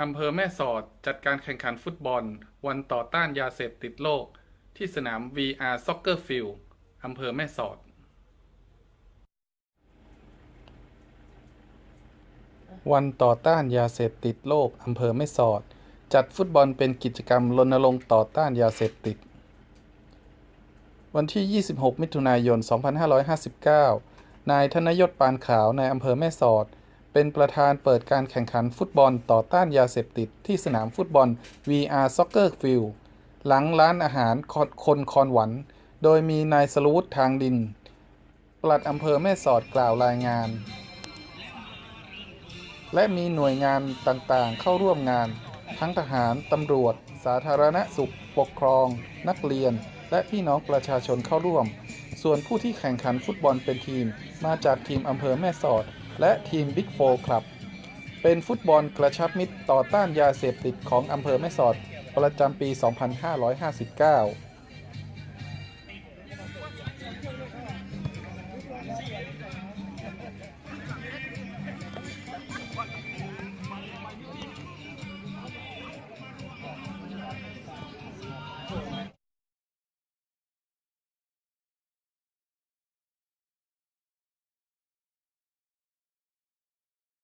อำเภอแม่สอดจัดการแข่งขันฟุตบอล วันต่อต้านยาเสพติดโลก ที่สนาม VR Soccer Field อำเภอแม่สอด วันต่อต้านยาเสพติดโลก อำเภอแม่สอด จัดฟุตบอลเป็นกิจกรรมรณรงค์ต่อต้านยาเสพติด วันที่ 26 มิถุนายน 2559 นายธนยศปานขาวในอำเภอแม่สอด เป็นประธานเปิดการแข่งขันฟุตบอลต่อต้านยาเสพติดที่สนามฟุตบอล VR Soccer Field หลังร้านอาหารคนคอนหวัน โดยมีนายสรวุฒิทางดิน ปลัดอำเภอแม่สอดกล่าวรายงาน และมีหน่วยงานต่างๆ เข้าร่วมงาน ทั้งทหาร ตำรวจ สาธารณสุข ปกครอง นักเรียน และพี่น้องประชาชนเข้าร่วม ส่วนผู้ที่แข่งขันฟุตบอลเป็นทีม มาจากทีมอำเภอแม่สอด และทีมบิ๊กโฟครับ เป็นฟุตบอลกระชับมิตรต่อต้านยาเสพติดของอำเภอแม่สอด ประจำปี 2559